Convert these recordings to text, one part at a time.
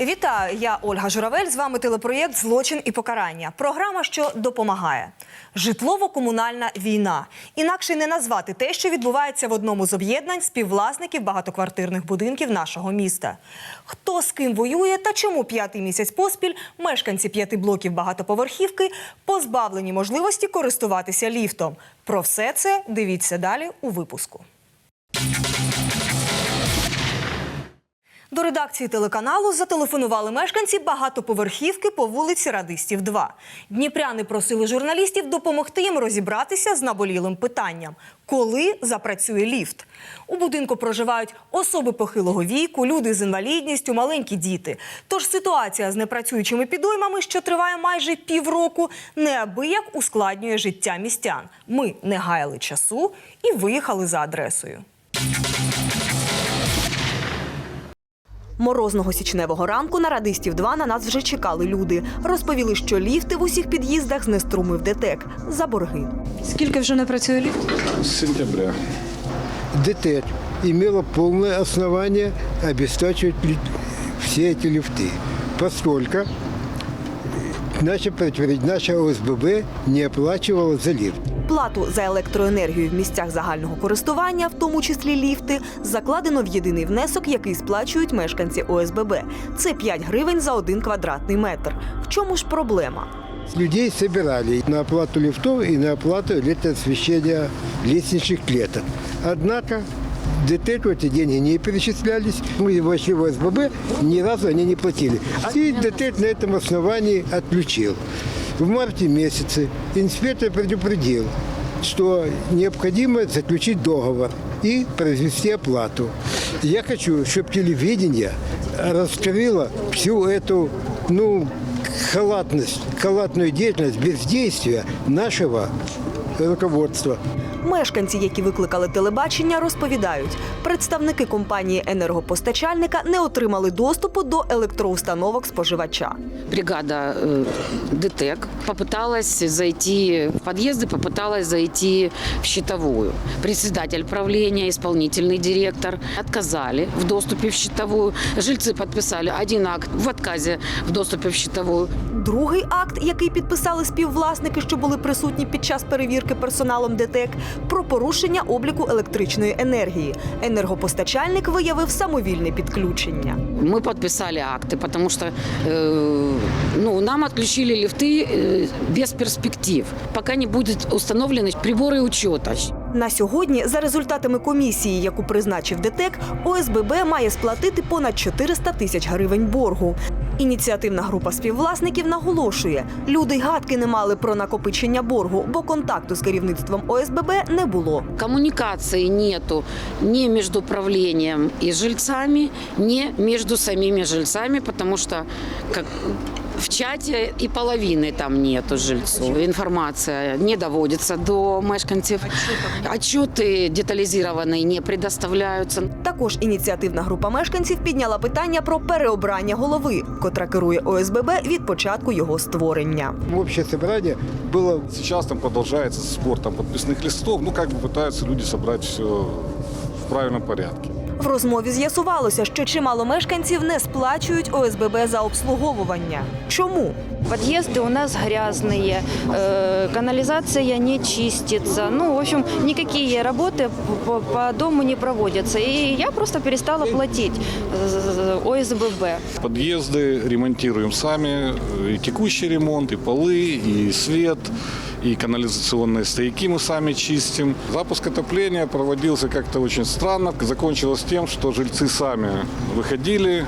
Вітаю, я Ольга Журавель. З вами телепроєкт Злочин і покарання. Програма, що допомагає. Житлово-комунальна війна. Інакше не назвати те, що відбувається в одному з об'єднань співвласників багатоквартирних будинків нашого міста. Хто з ким воює та чому п'ятий місяць поспіль мешканці п'яти блоків багатоповерхівки позбавлені можливості користуватися ліфтом. Про все це дивіться далі у випуску. До редакції телеканалу зателефонували мешканці багатоповерхівки по вулиці Радистів 2. Дніпряни просили журналістів допомогти їм розібратися з наболілим питанням, коли запрацює ліфт. У будинку проживають особи похилого віку, люди з інвалідністю, маленькі діти. Тож ситуація з непрацюючими підоймами, що триває майже півроку, неабияк ускладнює життя містян. Ми не гаяли часу і виїхали за адресою. Морозного січневого ранку на радистів 2 на нас вже чекали люди. Розповіли, що ліфти в усіх під'їздах знеструмив ДТЕК за борги. Скільки вже не працює ліфт? С сентября. ДТЭК имела полное основание обеспечивать ли- все эти лифты, поскольку наша, предпри- наша ОСББ не оплачивала за лифт. Плату за електроенергію в місцях загального користування, в тому числі ліфти, закладено в єдиний внесок, який сплачують мешканці ОСББ. Це 5 гривень за один квадратний метр. В чому ж проблема? Людей собирали на оплату лифтов и на оплату электроосвещения лестничных клеток. Однако ДТЭК эти деньги не перечислялись. Мы вошли в ОСББ, ни разу они не платили. И ДТЭК на этом основании отключил. В марте месяце инспектор предупредил, что необходимо заключить договор и произвести оплату. Я хочу, чтобы телевидение раскрыло всю эту, ну, халатность, халатную деятельность, бездействия нашего руководства. Мешканці, які викликали телебачення, розповідають, представники компанії енергопостачальника не отримали доступу до електроустановок споживача. бригада э, ДТЭК попыталась зайти в подъезды, попыталась зайти в щитовую. Председатель правления, исполнительный директор отказали в доступе в щитовую. Жильцы подписали один акт в отказе в доступе в щитовую. Другий акт, який підписали співвласники, що були присутні під час перевірки персоналом ДТЕК, про порушення обліку електричної енергії. Енергопостачальник виявив самовільне підключення. Мы подписали акты, потому что э, ну, нам отключили лифты э, без перспектив, пока не будут установлены приборы учета. На сьогодні, за результатами комісії, яку призначив ДТЕК, ОСББ має сплатити понад 400 тисяч гривень боргу. Ініціативна група співвласників наголошує, люди гадки не мали про накопичення боргу, бо контакту з керівництвом ОСББ не було. Коммуникации нету ни между правлением и жильцами, ни между самими жильцами, потому что как в чате и половины там нету жильцов. Информация не доводится до мешканцев. Отчеты детализированные не предоставляются. Також ініціативна група мешканців підняла питання про переобрання голови, котра керує ОСББ від початку його створення. Общее собрание было Сейчас там продолжается сбор там, подписных листов. Ну, как бы пытаются люди собрать все в правильном порядке. В розмові з'ясувалося, що чимало мешканців не сплачують ОСББ за обслуговування. Чому? Подъезды у нас грязные, э, канализация не чистится. Ну, в общем, никакие работы по, по дому не проводятся. И я просто перестала платить э, ОСББ. Подъезды ремонтируем сами. И текущий ремонт, и полы, и свет, и канализационные стояки мы сами чистим. Запуск отопления проводился как-то очень странно. Закончилось тем, что жильцы сами выходили,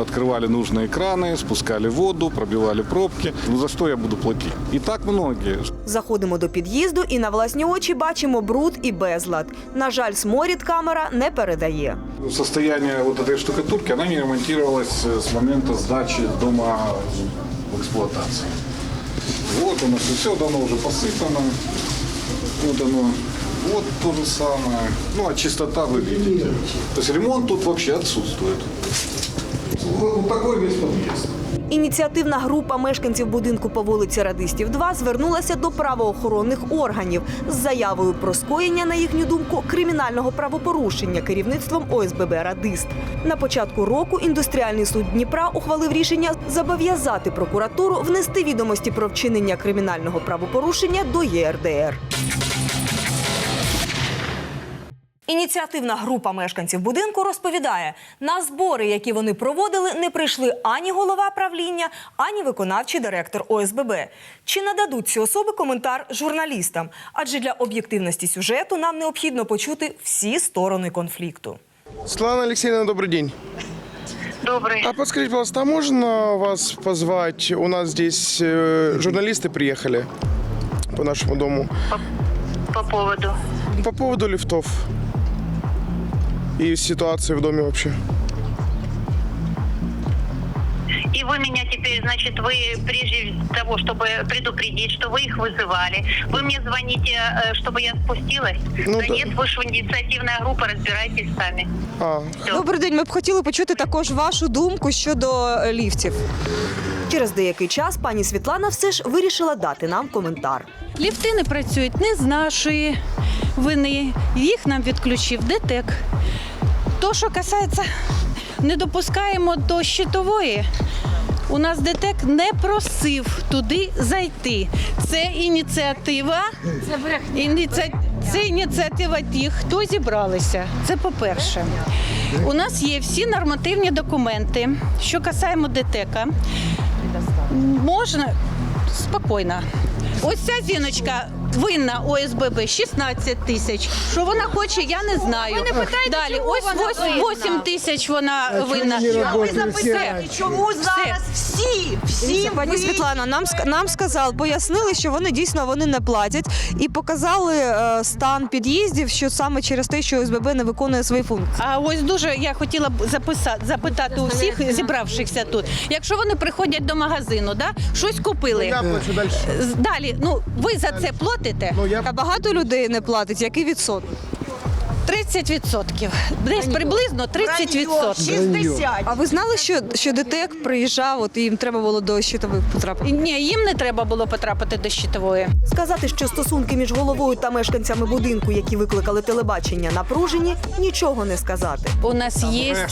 открывали нужные краны, спускали воду, пробивали пробки. Ну, за что я буду платить? И так многие. Заходимо до під'їзду і на власні очі бачимо бруд і безлад. На жаль, сморід камера не передає. Состояние вот этой штукатурки, она не ремонтировалась э, с момента сдачи дома в эксплуатацию. Вот нас все давно уже посыпано. Вот оно. Вот то же самое. Ну, а чистота вы видите. То есть ремонт тут вообще отсутствует. Вот такой весь подъезд. Ініціативна група мешканців будинку по вулиці Радистів 2 звернулася до правоохоронних органів з заявою про скоєння, на їхню думку, кримінального правопорушення керівництвом ОСББ Радист. На початку року індустріальний суд Дніпра ухвалив рішення зобов'язати прокуратуру внести відомості про вчинення кримінального правопорушення до ЄРДР. Ініціативна група мешканців будинку розповідає, на збори, які вони проводили, не прийшли ані голова правління, ані виконавчий директор ОСББ. Чи нададуть ці особи коментар журналістам? Адже для об'єктивності сюжету нам необхідно почути всі сторони конфлікту. Светлана Алексеевна, добрый день. Добрый. А подскажите, пожалуйста, а можно вас позвать? У нас здесь э, журналисты приехали по нашему дому. По поводу. По поводу лифтов и ситуации в доме вообще. И вы меня теперь, значит, вы прежде того, чтобы предупредить, что вы их вызывали, вы мне звоните, э, чтобы я спустилась? Ну да, да. нет, вы же инициативная группа, разбирайтесь сами. А, Добрий день. Ми б хотіли почути також вашу думку щодо е, ліфтів. Через деякий час пані Світлана все ж вирішила дати нам коментар. Ліфти не працюють не з нашої вини. Їх нам відключив ДТЕК. То, що касається, не допускаємо до щитової. У нас ДТЕК не просив туди зайти. Це ініціатива. Ініці... Це ініціатива тих, хто зібралися. Це по-перше. У нас є всі нормативні документи, що касаємо ДТЕКа. Можна спокійно. Ось ця жіночка винна ОСББ 16 тисяч. Що вона хоче, я не знаю. Ви не питайте, Далі, ось 8 тисяч вона винна. не работаете Все. раньше? Чому зараз всі, всі Пані Світлана, нам ск- нам сказали, пояснили, що вони дійсно вони не платять, і показали е, стан під'їздів, що саме через те, що ОСББ не виконує свої функції. А ось дуже я хотіла б записати, запитати у всіх зібравшихся тут. Якщо вони приходять до магазину, да, щось купили. я плачу дальше. З- Далі, ну ви за це платите? Ну, я... А багато людей не платить. Який відсоток? 30%. Десь приблизно 30%. А ви знали, що, що ДТЕК приїжджав, от і їм треба було до щитових потрапити? Ні, їм не треба було потрапити до щитової. Сказати, що стосунки між головою та мешканцями будинку, які викликали телебачення, напружені, нічого не сказати. У нас є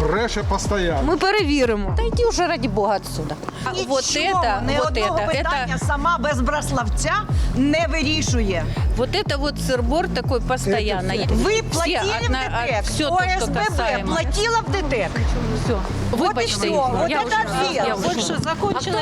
Бреше постоянно. Ми перевіримо. Та йди вже раді Бога отсюда. А Нічого, вот это, не вот одного это, питання это, сама без браславця не вирішує. вот это вот сырбор такой постоянно. Ви платили в ДТЕК, все то, что ОСББ касаемо. платила в ДТЕК. Все. Вот и Вибачте, все, вот я это уже, я ответ. уже закончила.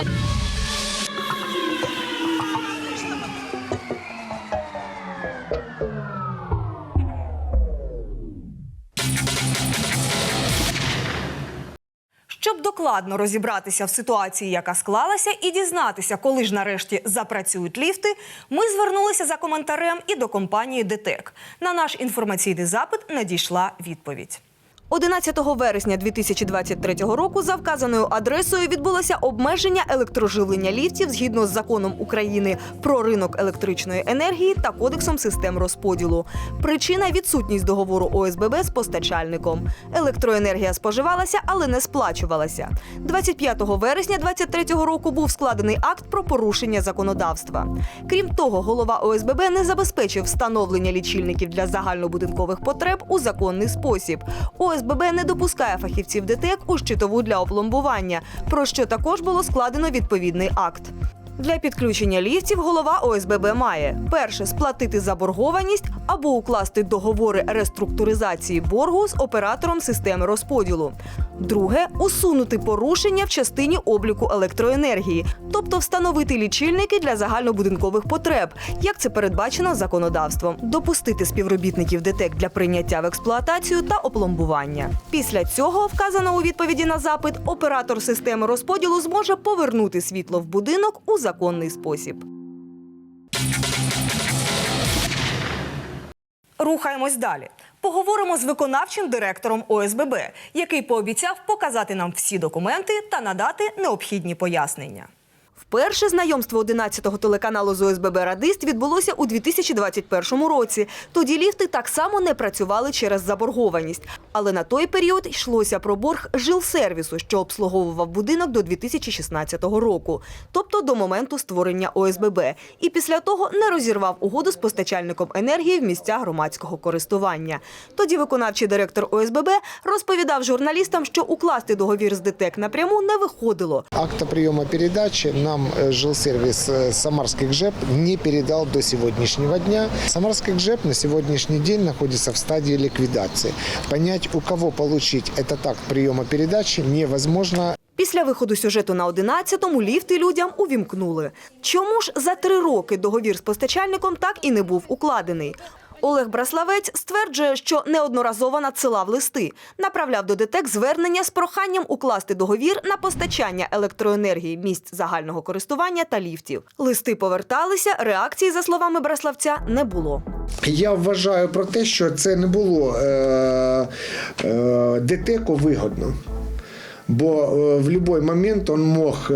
Докладно розібратися в ситуації, яка склалася, і дізнатися, коли ж нарешті запрацюють ліфти, ми звернулися за коментарем і до компанії ДТЕК. На наш інформаційний запит надійшла відповідь. 11 вересня 2023 року за вказаною адресою відбулося обмеження електроживлення ліфтів згідно з законом України про ринок електричної енергії та кодексом систем розподілу. Причина відсутність договору ОСББ з постачальником. Електроенергія споживалася, але не сплачувалася. 25 вересня 2023 року був складений акт про порушення законодавства. Крім того, голова ОСББ не забезпечив встановлення лічильників для загальнобудинкових потреб у законний спосіб. ОСББ не допускає фахівців ДТЕК у щитову для опломбування, про що також було складено відповідний акт. Для підключення ліфтів голова ОСББ має перше сплатити заборгованість або укласти договори реструктуризації боргу з оператором системи розподілу. Друге усунути порушення в частині обліку електроенергії, тобто встановити лічильники для загальнобудинкових потреб, як це передбачено законодавством, допустити співробітників ДТЕК для прийняття в експлуатацію та опломбування. Після цього, вказано у відповіді на запит, оператор системи розподілу зможе повернути світло в будинок у законний спосіб. Рухаємось далі. Поговоримо з виконавчим директором ОСББ, який пообіцяв показати нам всі документи та надати необхідні пояснення. Вперше знайомство 11-го телеканалу з ОСББ «Радист» відбулося у 2021 році. Тоді ліфти так само не працювали через заборгованість. Але на той період йшлося про борг жилсервісу, що обслуговував будинок до 2016 року, тобто до моменту створення ОСББ. І після того не розірвав угоду з постачальником енергії в місцях громадського користування. Тоді виконавчий директор ОСББ розповідав журналістам, що укласти договір з ДТЕК напряму не виходило. Акта приема передачи нам э, жилсервис э, Самарский ГЖЭП не передал до сегодняшнего дня. Самарский ГЖЭП на сегодняшний день находится в стадии ликвидации. Понять, у кого получить этот акт приема передачи невозможно. Після виходу сюжету на 11-му ліфти людям увімкнули. Чому ж за три роки договір з постачальником так і не був укладений? Олег Браславець стверджує, що неодноразово надсилав листи, направляв до ДТЕК звернення з проханням укласти договір на постачання електроенергії місць загального користування та ліфтів. Листи поверталися, реакції, за словами Браславця, не було. Я вважаю про те, що це не було е, е, ДТЕКу вигодно. Бо е, в будь-який момент он мог е,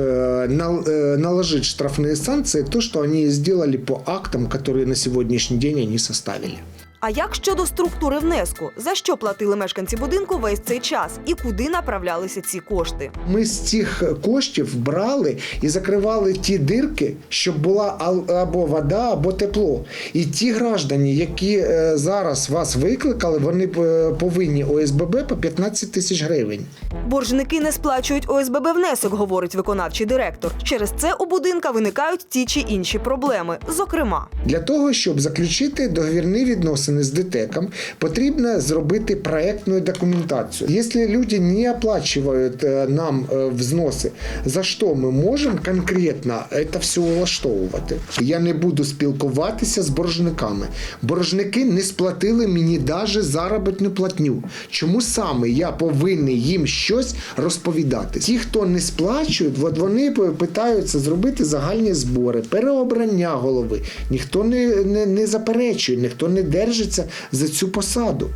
нал- е, наложить штрафные санкции, то, что они сделали по актам, которые на сегодняшний день они составили. А як щодо структури внеску? За що платили мешканці будинку весь цей час і куди направлялися ці кошти? Ми з цих коштів брали і закривали ті дирки, щоб була або вода, або тепло. І ті граждані, які е, зараз вас викликали, вони е, повинні ОСББ по 15 тисяч гривень. Боржники не сплачують ОСББ внесок, говорить виконавчий директор. Через це у будинка виникають ті чи інші проблеми. Зокрема, Для того, щоб заключити договірні відносини з ДТЕКом, потрібно зробити проектну документацію. Якщо люди не оплачують е, нам е, взноси, за що ми можемо конкретно це все влаштовувати? Я не буду спілкуватися з боржниками. Боржники не сплатили мені навіть заробітну платню. Чому саме я повинен їм щось розповідати? Ті, хто не сплачують, от вони питаються зробити загальні збори, переобрання голови. Ніхто не, не, не заперечує, ніхто не держиться за цю посаду.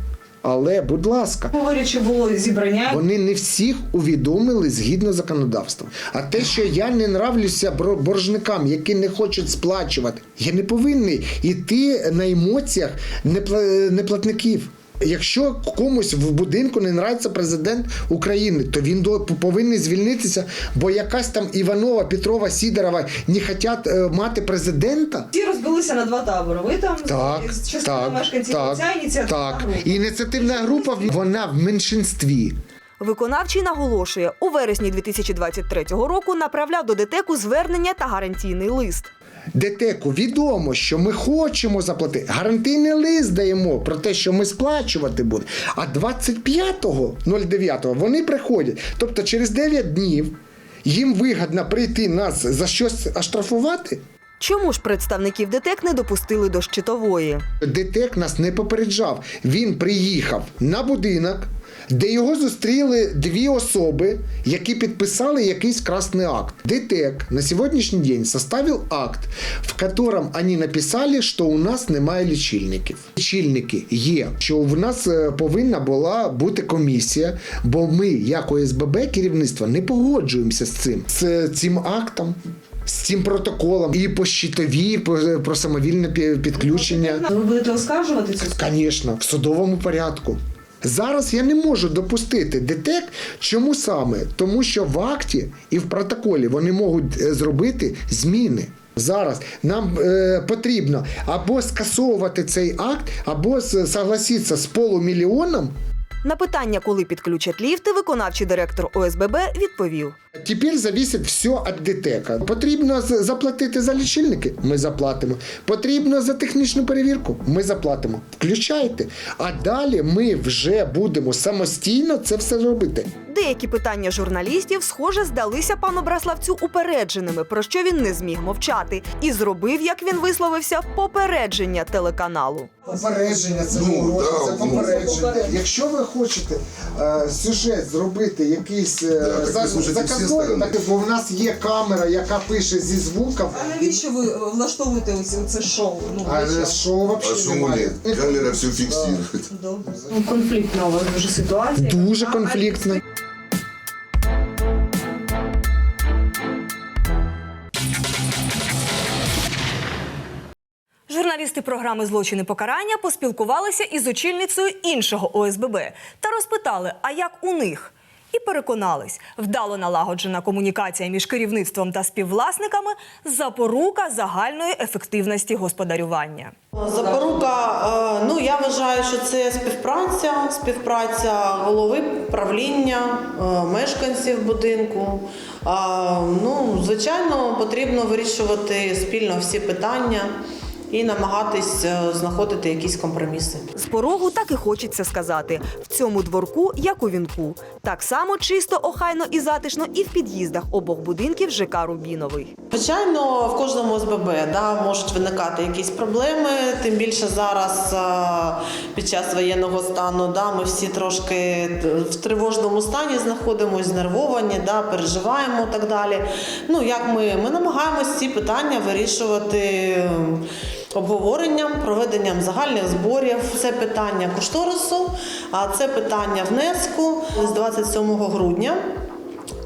Але, будь ласка, говорячи, було зібрання. вони не всіх увідомили згідно законодавства. А те, що я не нравлюся боржникам, які не хочуть сплачувати, я не повинний йти на емоціях непла- неплатників. Якщо комусь в будинку не нравиться президент України, то він до- повинен звільнитися, бо якась там Іванова, Петрова, Сідорова не хочуть е, мати президента. Всі розбилися на два табори. Ви там Так, так, мешканців так, ця ініціативна так. група. Ініціативна група вона в меншинстві. виконавчий наголошує, у вересні 2023 року направляв до ДТЕКу звернення та гарантійний лист. ДТЕКу відомо, що ми хочемо заплатити. Гарантійний лист даємо про те, що ми сплачувати будемо. А 25.09 вони приходять. Тобто через 9 днів їм вигідно прийти нас за щось оштрафувати. Чому ж представників ДТЕК не допустили до щитової? ДТЕК нас не попереджав. Він приїхав на будинок, де його зустріли дві особи, які підписали якийсь красний акт. ДТЕК на сьогоднішній день составив акт, в якому вони написали, що у нас немає лічильників. Лічильники є, що в нас е, повинна була бути комісія, бо ми, як ОСББ керівництво, не погоджуємося з цим, з цим актом. З цим протоколом і по щитові, по- про самовільне підключення. Ви будете оскаржувати цю Звісно, в судовому порядку. Зараз я не можу допустити ДТЕК. Чому саме? Тому що в акті і в протоколі вони можуть е, зробити зміни. Зараз нам е, потрібно або скасовувати цей акт, або согласитися з полумільйоном. На питання, коли підключать ліфти, виконавчий директор ОСББ відповів. Тепер зависить все від ДТЕКа. Потрібно заплатити за лічильники, ми заплатимо. Потрібно за технічну перевірку, ми заплатимо. Включайте. А далі ми вже будемо самостійно це все робити. Деякі питання журналістів, схоже, здалися пану Браславцю упередженими, про що він не зміг мовчати, і зробив, як він висловився, попередження телеканалу. Попередження це Ну, угроза, да, це ну, попередження. Якщо ви хочете е, сюжет зробити якийсь е, Да, так за, ви слушайте всі заказной, сторони. так, бо в нас є камера, яка пише зі звуком. А навіщо ви е, влаштовуєте ось це шоу? Ну, А чого? шоу А взагалі шоу немає. нет. Камера все. Добре. Ну, конфліктна у вас дуже ситуація. Дуже конфліктно. Журналісти програми Злочин і покарання поспілкувалися із очільницею іншого ОСББ та розпитали, а як у них. І переконались, вдало налагоджена комунікація між керівництвом та співвласниками запорука загальної ефективності господарювання. Запорука, е, ну я вважаю, що це співпраця, співпраця голови правління, е, мешканців будинку. Ну, звичайно, потрібно вирішувати спільно всі питання і намагатись е, знаходити якісь компроміси. З порогу так і хочеться сказати: в цьому дворку, як у вінку, так само чисто, охайно і затишно, і в під'їздах обох будинків ЖК Рубіновий. Звичайно, в кожному ОСББ да, можуть виникати якісь проблеми. Тим більше зараз під час воєнного стану да, ми всі трошки в тривожному стані знаходимося, знервовані, да, переживаємо і так далі. Ну, як ми, ми намагаємося ці питання вирішувати ем, обговоренням, проведенням загальних зборів. Це питання кошторису, а це питання внеску з 27 грудня.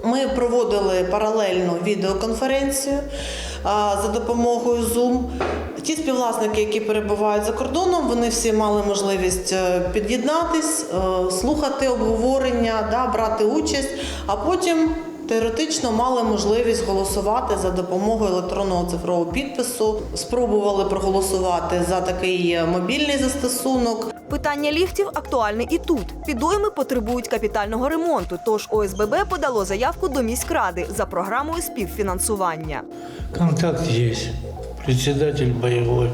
Ми проводили паралельну відеоконференцію за допомогою Zoom. Ті співвласники, які перебувають за кордоном, вони всі мали можливість е, під'єднатись, е, слухати обговорення, брати участь, а потім теоретично мали можливість голосувати за допомогою електронного цифрового підпису. Спробували проголосувати за такий мобільний застосунок. Питання ліфтів актуальне і тут. Підойми потребують капітального ремонту. Тож ОСББ подало заявку до міськради за програмою співфінансування. Контакт есть. Председатель боевой,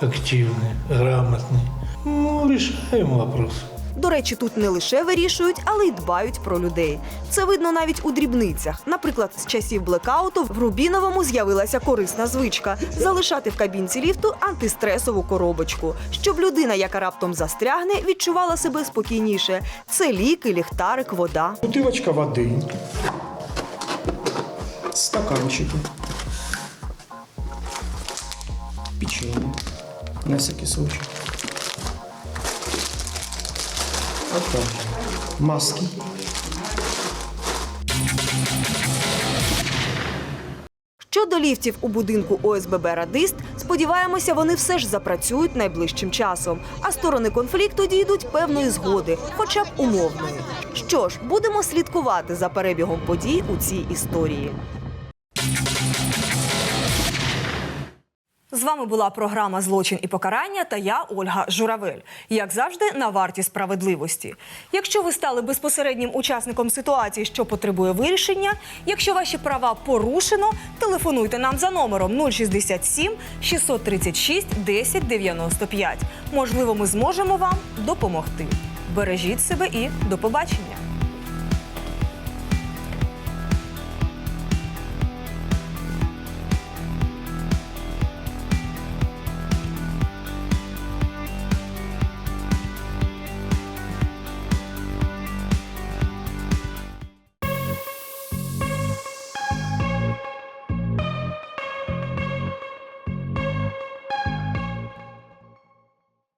активный, грамотный. Ну, решаем вопрос. До речі, тут не лише вирішують, але й дбають про людей. Це видно навіть у дрібницях. Наприклад, з часів блекауту в Рубіновому з'явилася корисна звичка залишати в кабінці ліфту антистресову коробочку, щоб людина, яка раптом застрягне, відчувала себе спокійніше. Це ліки, ліхтарик, вода. Бутылочка воды, стаканчики, печенье, на всякий случай. Вот так. Маски. Щодо ліфтів у будинку ОСББ Радист, сподіваємося, вони все ж запрацюють найближчим часом, а сторони конфлікту дійдуть певної згоди, хоча б умовної. Що ж, будемо слідкувати за перебігом подій у цій історії. З вами була програма Злочин і покарання та я, Ольга Журавель. Як завжди, на варті справедливості. Якщо ви стали безпосереднім учасником ситуації, що потребує вирішення, якщо ваші права порушено, телефонуйте нам за номером 067 636 1095. Можливо, ми зможемо вам допомогти. Бережіть себе і до побачення.